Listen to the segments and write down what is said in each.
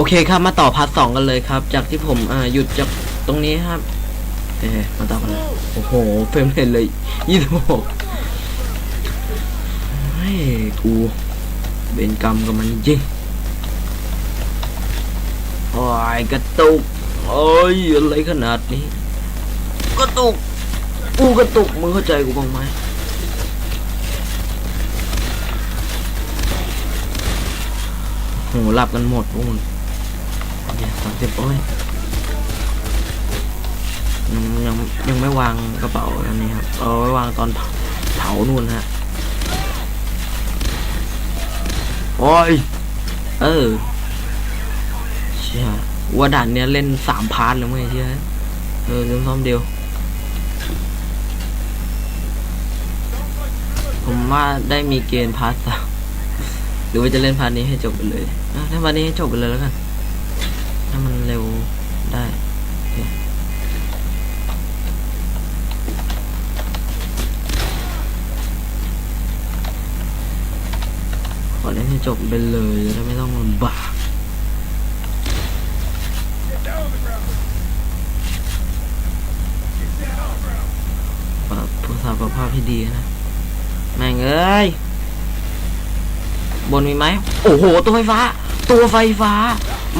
โอเคครับมาต่อพาร์ทสองกันเลยครับ จากที่ผมอ่าหยุดจากตรงนี้ครับเอ๊มาต่อกันเลยโอ้โหเฟรมเรทเลยยี่สิบหกเฮ้ยกูเบนกรรมกับมันจริงโอ้ยกระตุกโอ้ยอะไรขนาดนี้กระตุกกูกระตุกมึงเข้าใจกูบ้างไหมโหหลับกันหมดพวกมึง เนี่ยสามสิบโอ้ยยังยังยังไม่วางกระเป๋าอันนี้ครับ เอาไว้วางตอนเผาเผานู่นฮะ โอ้ย เออเชี่ยว่าด่านเนี้ยเล่นสามพาร์ทเลยมั้งไอ้เชี่ยเออเล่นซ้อมเดียว ผมว่าได้มีเกณฑ์พาร์ทสามหรือว่าจะเล่นพาร์ทนี้ให้จบไปเลยถ้าพาร์ทนี้ให้จบไปเลยแล้วกัน ถ้มันเร็วได้ขอเล่นให้จบไปเลยจะได้ไม่ต้องลำบากปรับผู้สาประภาพให้ดีนะ แม่งเอ้ย บนมีไหม โอ้โห ตัวไฟฟ้า ตัวไฟฟ้า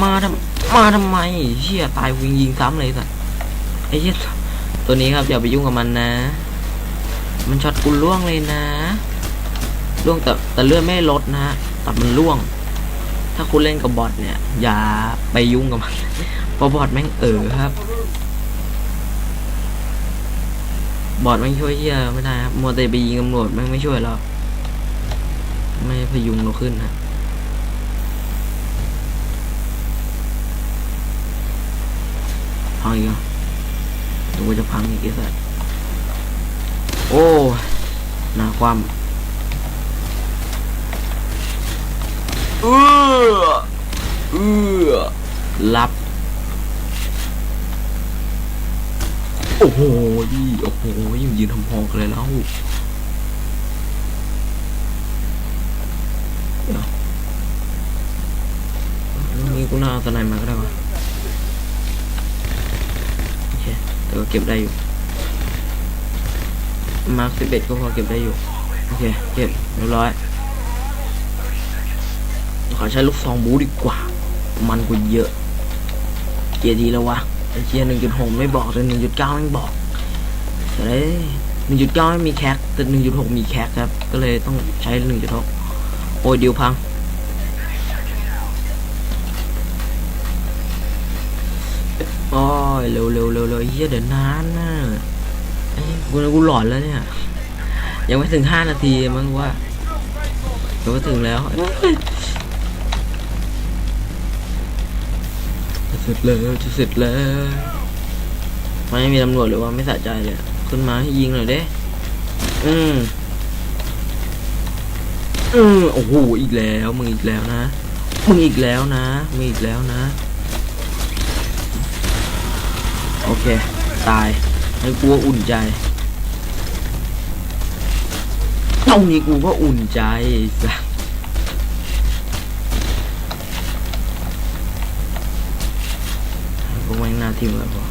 มาทำ มาทำไมเชี่ยตายวิงยิงซ้ำเลยสัตว์ไอ้เชี่ยตัวนี้ครับอย่าไปยุ่งกับมันนะ มันช็อตกูล่วงเลยนะล่วงแต่แต่เลือดไม่ลดนะฮะแต่มันล่วง ถ้าคุณเล่นกับบอทเนี่ย อย่าไปยุ่งกับมันเพราะบอทแม่งเออครับ บอทแม่งช่วยเฮียไม่ได้ครับมัวแต่ไปยิงตำรวจแม่งไม่ช่วยเราไม่พยุงเราขึ้นนะ พังอีกแล้วดูจะพังอีกไอ้สัสโอ้หนาความเออเออรับ โอ้โหยี่โอ้โหยังยืนทำหอกเลยแล้วเดี๋ยวเรื่กูน่าเอาสไนมาก็ได้วะโอเค แต่ก็เก็บได้อยู่ มาร์คสิบเอ็ดก็พอเก็บได้อยู่ โอเค เก็บเรียบร้อย ขอใช้ลูกซองบูดีกว่า มันกว่าเยอะ เกียร์ดีแล้ววะไอเชียหนึ่งจุดหกไม่บอกแต่หนึ่งจุดเก้าไม่บอกแต่เลยหนึ่งจุดเก้าไม่มีแคคแต่หนึ่งจุดหกมีแคคครับ ก็เลยต้องใช้หนึ่งจุดหกโอ้ยเดิวพัง อ้ยเร็วเร็วเร็วเร็วเฮียเดี๋ยวนานนะไอ้กูกูหลอนแล้วเนี่ย ยังไม่ถึงห้านาทีมั้งว่าเดี๋ยวก็ถึงแล้วจะเสร็จแล้วจะเสร็จแล้วไม่มีตำรวจหรือว่าไม่สะใจเลยขึ้นมาให้ยิงหน่อยเด้อืมอืมโอ้โหอีกแล้วมึงอีกแล้วนะมึงอีกแล้วนะมึงอีกแล้วนะ โอเค ตายให้กูว่าอุ่นใจตรงนี้กูก็อุ่นใจสัสพวกแม่งหน้าทิมแล้วพอ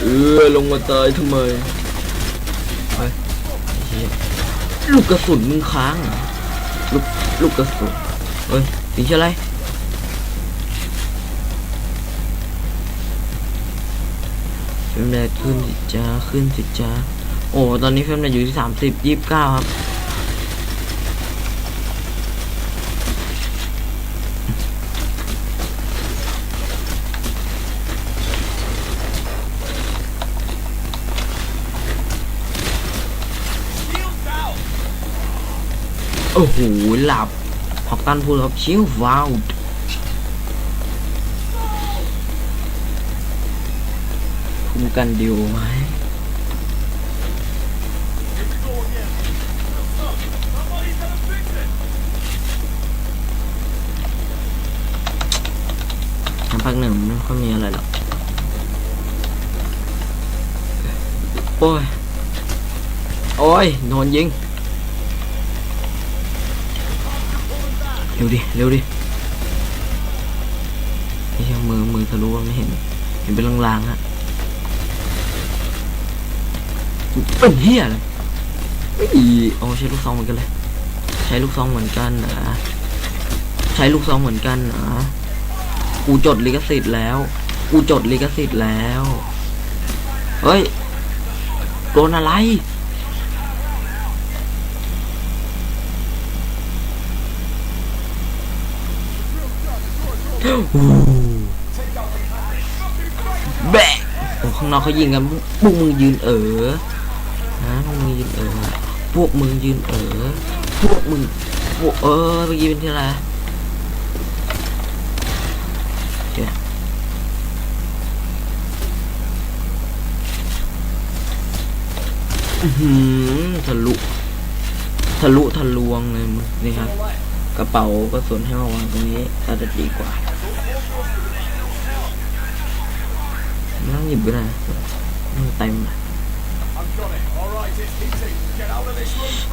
เออลงมาตายทำไมเฮ้ยไอ้เหี้ยลูกกระสุนมึงค้างเหรอลูกลูกกระสุนเฮ้ยถึงชื่ออะไร มเรทขึ้นสิจ้าขึ้นสิจ้าโอ้ตอนนี้เฟรมเรทอยู่ที่สามสิบยี่สิบเก้าครับโอ้โหหลับฮอกตันพูดครับชิวว้าว กันดิวไหมทางภาคหนึ่งไม่ค่อยมีอะไรหรอก โอ้ย โอ้ย โดนยิง เร็วดิ เร็วดิไอ้เหี้ยมือ มือทะลุไม่เห็น เห็นเป็นลางๆฮะ เป็นเหี้ยอะไอีโอ้ใช้ลูกซองเหมือนกันเลย ใช้ลูกซองเหมือนกันนะใช้ลูกซองเหมือนกันนะกูจดลิขสิทธิ์แล้ว กูจดลิขสิทธิ์แล้ว เฮ้ยโดนอะไร แบะโอ้ข้างนอกเขายิงกันพวกมึงยืนเออ นะพวกมึงยืนเออพวกมึงยืนเออพวกมึงพวกเออเมื่อกี้เป็นที่อะไรเดี๋ยวอื้อหือทะลุทะลุทะลวงเลยมึงนี่ครับ กระเป๋ากระสุนให้มาวางตรงนี้อาจจะดีกว่านั่งหยิบก็ได้นั่งเต็มเลย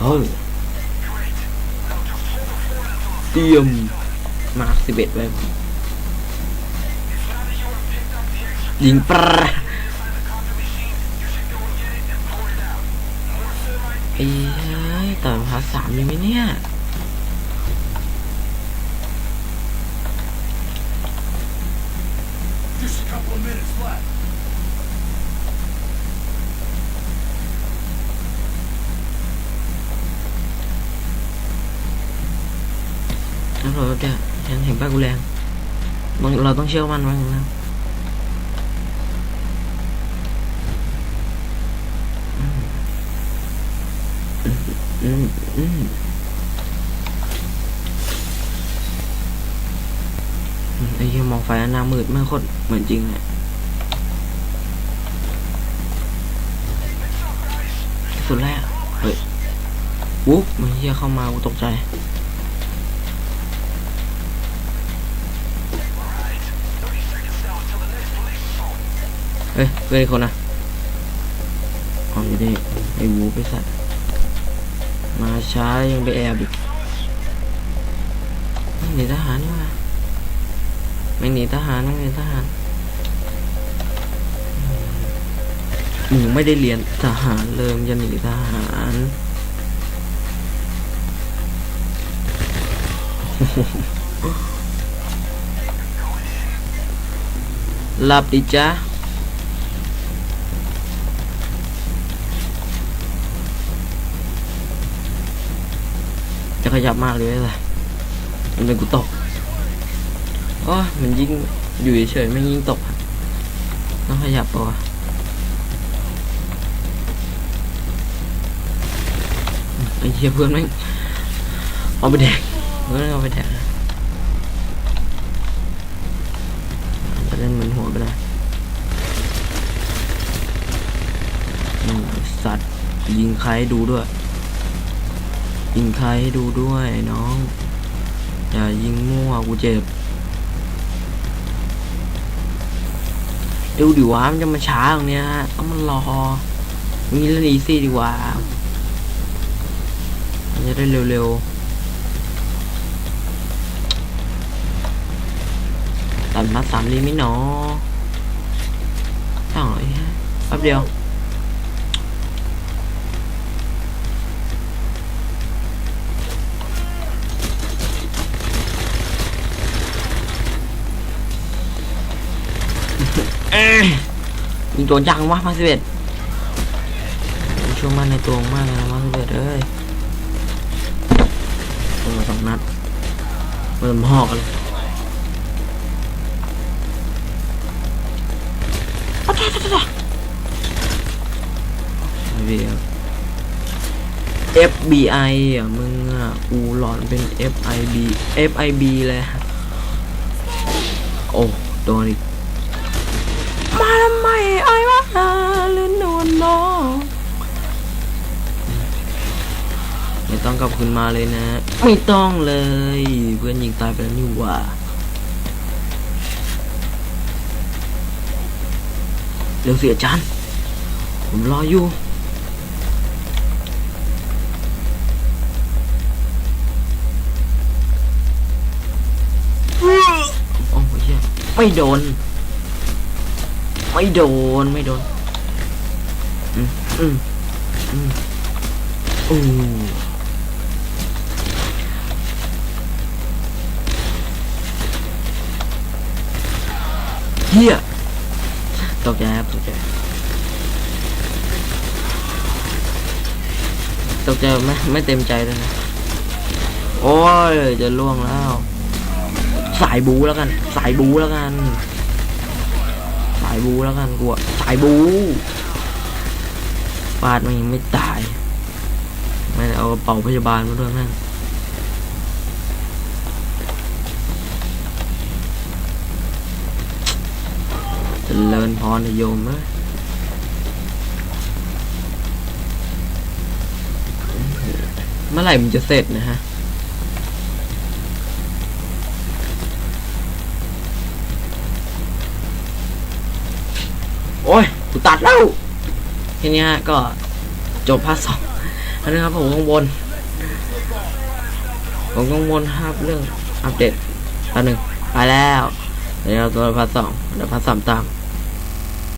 เฮ้ยเตรียมมาร์คสิบเอ็ดไว้ยิงปลาไอ้เฮ้ยต่อยพาร์ทสามมีไหมเนี่ย Just a couple of minutes left. แล้วเราจะฉันเห็นป้ากูแรงบางเราต้องเชื่อมันบ้างนะอืมอืมไอ้เหี้ยมองไฟหน้ามืดไม่โคตรเหมือนจริงเลยสุดแรกเฮ้ยวุ๊บมันเหี้ยเข้ามากูตกใจ ฮ้ยเพื่อนคนนะเอาอยู่ดิไอ้วูไปสัตว์มาช้ายังไปแอบอีกไม่หนีทหารนี่มาไม่หนีทหารไม่หนีทหารมึงไม่ได้เรียนทหารเลยมึงจะหนีทหารหลับดิจ้า จะขยับมากเลยเลยมันเป็นกูตกอ้ยมันยิงอยู่เฉยๆไม่ยิงตกต้องขยับปะวะไอ้เหี้ยเพื่อนแม่งเอาไปแดกเพื่อนเอาไปแดกจะเล่นเหมือนหัวไปเลยสัตว์ยิงใครดูด้วย ยิงใครให้ดูด้วยน้อง อย่ายิงมั่วกูเจ็บดูดิวะมันจะมาช้าตรงเนี้ยฮะต้องมันรอมีเล่นอีซี่ดีกว่ามันจะได้เร็วๆตัดมาสามลีไม่หนอต่อยฮะแป๊บเดียว ยยิงโดนจังวะมาสิเบ็ดช่วงมันในตัวมากเลยนะมาสิเบ็ดเอ้ยตัวมาสองนัดเริ่มหอกเลยเอาจ้าจ้าจ้าไม่เบีย FBI อะมึงอะกูหลอนเป็น FIB FIB เลยโอ้โดนอีก ต้องกลับคืนมาเลยนะ ไม่ต้องเลย เพื่อนยิงตายไปแล้วนี่หว่าเร็วเสียจานผมรออยู่โอ้ยเหี้ยไม่โดน ไม่โดน ไม่โดน อืมอืมอืมอื เฮียตกใจครับตกใจตกใจไม่ไม่เต็มใจเลยนะโอ้ยจะล่วงแล้ว สายบูแล้วกัน สายบูแล้วกัน สายบูแล้วกันกูอะสายบูฟาดมันยังไม่ตายไม่เอากระเป๋าพยาบาลมาด้วยแม่ง เจริญพรนโยมเอ้ยเมื่อไหร่มันจะเสร็จนะฮะโอ้ยกูตัดแล้วทีนี้ฮะก็จบพาร์ทสองอันนะครับผมกังวลผมกังวลครับเรื่องอัปเดตอันหนึ่งไปแล้วเดี๋ยวเราตัวพาร์ทสองเดี๋ยวพาร์ทสามตาม